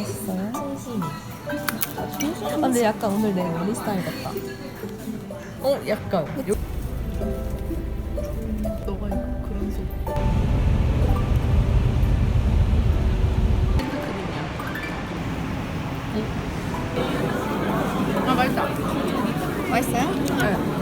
맛있어요? 아, 근데 약간 오늘 내 머리 스타일 같다. 어, 약간. 요... 너가 그런 속. 아, 맛있다. 맛있어요? 콩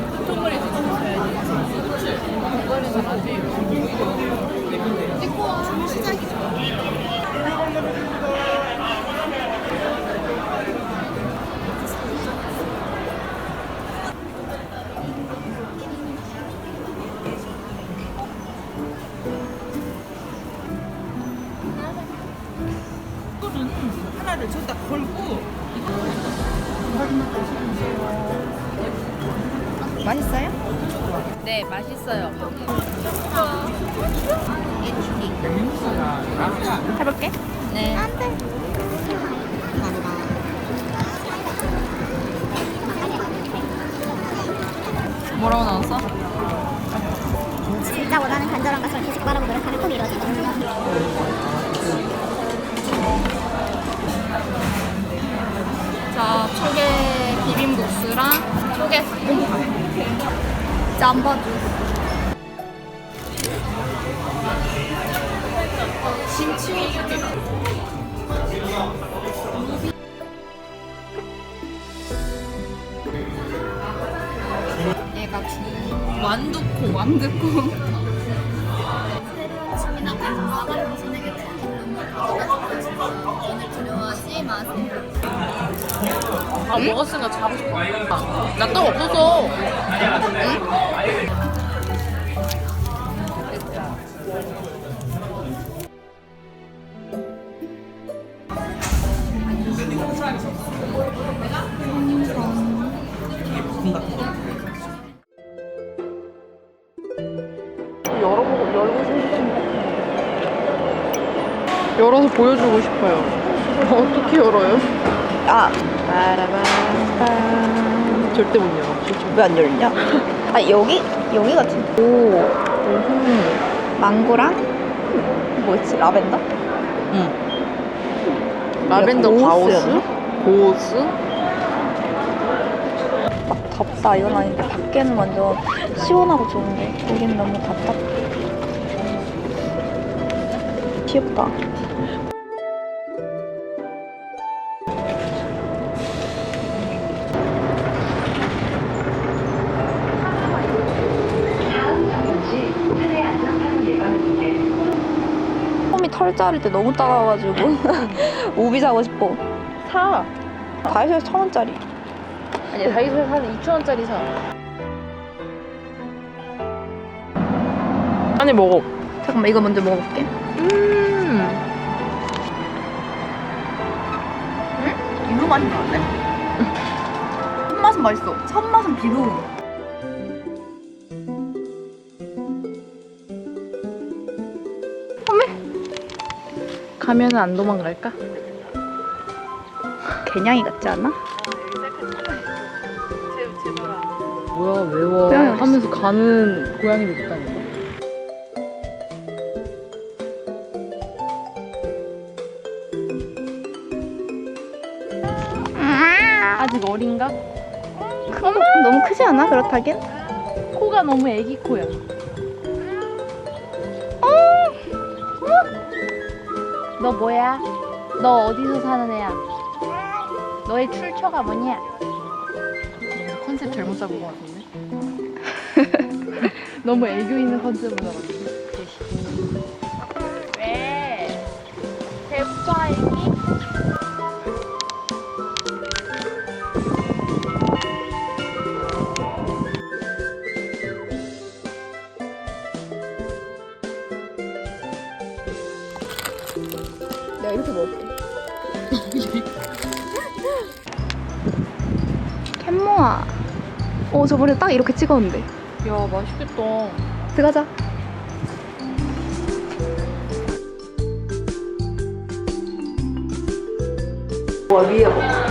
나를 저기다 걸고 맛있어요? 네, 맛있어요. 해볼게. 네. 뭐라고 나왔어? 진짜 원하는 간절한 것을 계속 말하고 비빔국수랑 초계 볶음밥. 짬바주. 얘가 주 완두콩. 완두콩. 두려워하지 마세요. 아, 먹었으니까 자고 싶어. 나떡 없어서. 열어보고 열고 싶은데 열어서 보여주고 싶어요. 어떻게 열어요? 아, 절대 못 열어. 왜 안 열리냐? 아, 여기? 여기 같은데. 오. 망고랑 뭐였지? 라벤더? 응. 라벤더 고우스였나? 가오스? 고오스? 막 덥다 이건 아닌데 밖에는 완전 시원하고 좋은데 여기는 너무 답답. 귀엽다. 자를 때 너무 따가워가지고 우비 사고 싶어. 사. 다이소에서 천 원짜리. 아니 다이소에 사는 2,000원짜리 사. 아니 먹어. 잠깐만 이거 먼저 먹어볼게. 음. 이거 맛이 나는데? 첫 맛은 맛있어. 첫 맛은 비루. 가면은 안 도망갈까? 개냥이 같지 않아? 뭐야 외워 고양이 어딨어? 하면서 가는 고양이도 있다니까. 아직 어린가? 어머, 너무 크지 않아? 그렇다긴? 코가 너무 애기 코야. 너 뭐야? 너 어디서 사는 애야? 너의 출처가 뭐냐? 컨셉 잘못 잡은 것 같은데? 너무 애교 있는 컨셉으로 잡았는 내가 이렇게 먹을게. 캔모아. 어, 저번에 딱 이렇게 찍었는데. 야 맛있겠다. 들어가자. 와, 위에 봐.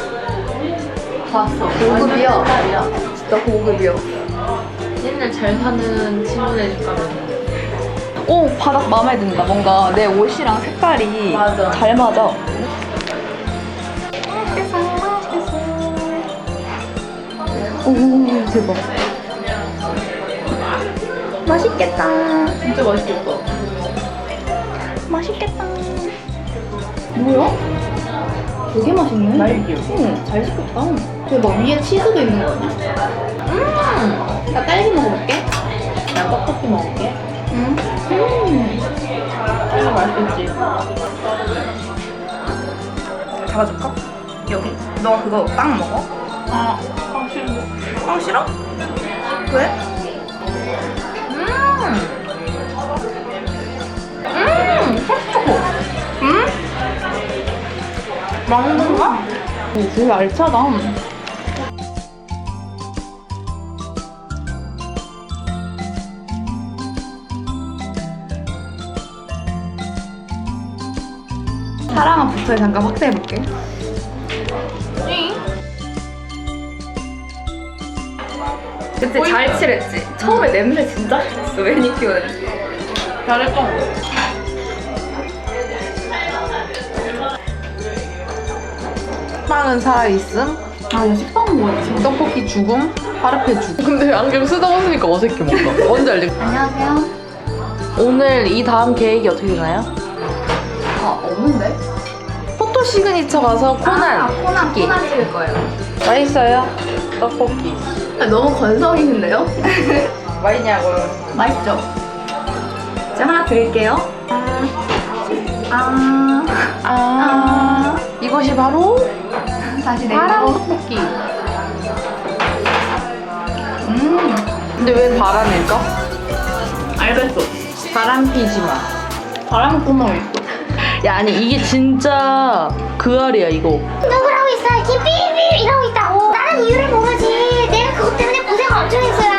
봤어. 고급이야. 진짜 고급이야. 옛날 잘 사는 친구네 집 가면 오 바닥 마음에 든다. 뭔가 내 옷이랑 색깔이 맞아. 잘 맞아. 오 대박. 맛있겠다. 진짜 맛있겠다. 맛있겠다. 뭐야? 되게 맛있네. 날개. 뭐? 응, 잘 시켰다. 대박, 위에 치즈도 있는 거 아니야? 음, 맛있겠지. 잡아줄까? 여기. 너 그거 빵 먹어? 아, 아 싫어. 빵 싫어? 왜? 음! 음! 헛초코. 음? 망고인가? 오, 되게 알차다. 부터에 잠깐 확대해볼게. 그때 잘 칠했지? 처음에 냄새 진짜 심했어 매니큐어 냄새 잘했어. 빵은 살아있음. 아 이거 식빵 뭐였지? 떡볶이 죽음. 파르페 죽음. 근데 안경 쓰다 벗으니까 어색해 뭔가. 뭔지 알지? 안녕하세요 오늘 이 다음 계획이 어떻게 되나요? 아 없는데? 시그니처 가서 코난. 아 코난. 코난 찍을 거예요 맛있어요? 떡볶이. 아, 너무 건성이신데요? 맛있냐고요? 맛있죠? 제가 하나 드릴게요 아, 아, 아, 이것이 바로 다시 바람 내고 떡볶이. 음 근데 왜 바람일까? 알겠어 바람 피지 마. 바람 구멍 있어 야 아니 이게 진짜 그 알이야 이거 누구라고 있어? 김삐삐 이러고 있다고. 나는 우유를 먹어야지. 내가 그것 때문에 고생 엄청 했어요.